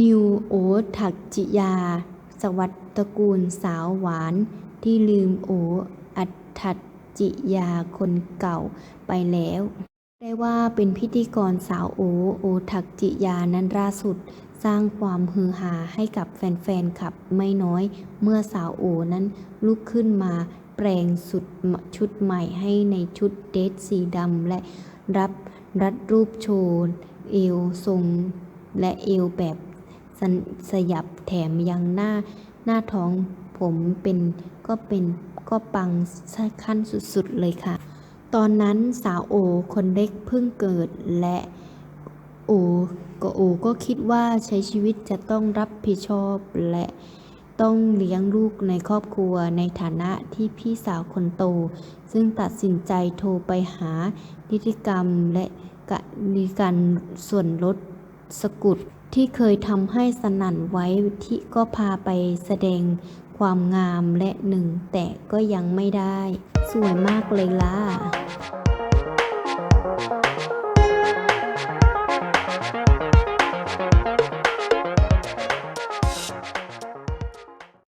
นิวโอทักจิยา สวัสดิ์ตระกูลสาวหวาน ที่ลืมโออัฏฐจิยาคนเก่าไปแล้ว ได้ว่าเป็นพิธีกรสาวโอโอทักจิยานั้นล่าสุด สร้างความฮือฮาให้กับแฟนๆคลับไม่น้อย เมื่อสาวโอนั้นลุกขึ้นมาแปลงสุดชุดใหม่ให้ในชุดเดรสสีดำและรับรัดรูปโชว์เอวทรง และเอวแบบ สสยับแถมยังหน้าหน้าท้องผมเป็นก็เป็นก็ปังขั้นสุดๆเลยค่ะ ตอนนั้นสาวโอคนเล็กเพิ่งเกิดและโอก็โอก็คิดว่าใช้ชีวิตจะต้องรับผิดชอบและต้องเลี้ยงลูกในครอบครัวในฐานะที่พี่สาวคนโต ซึ่งตัดสินใจโทรไปหานิติกรรมและกะมีการส่วนลด สกุดที่เคยทำให้สนั่นไว้ที่ก็พาไปแสดงความงามและหนึ่ง แต่ก็ยังไม่ได้ สวยมากเลยล่ะ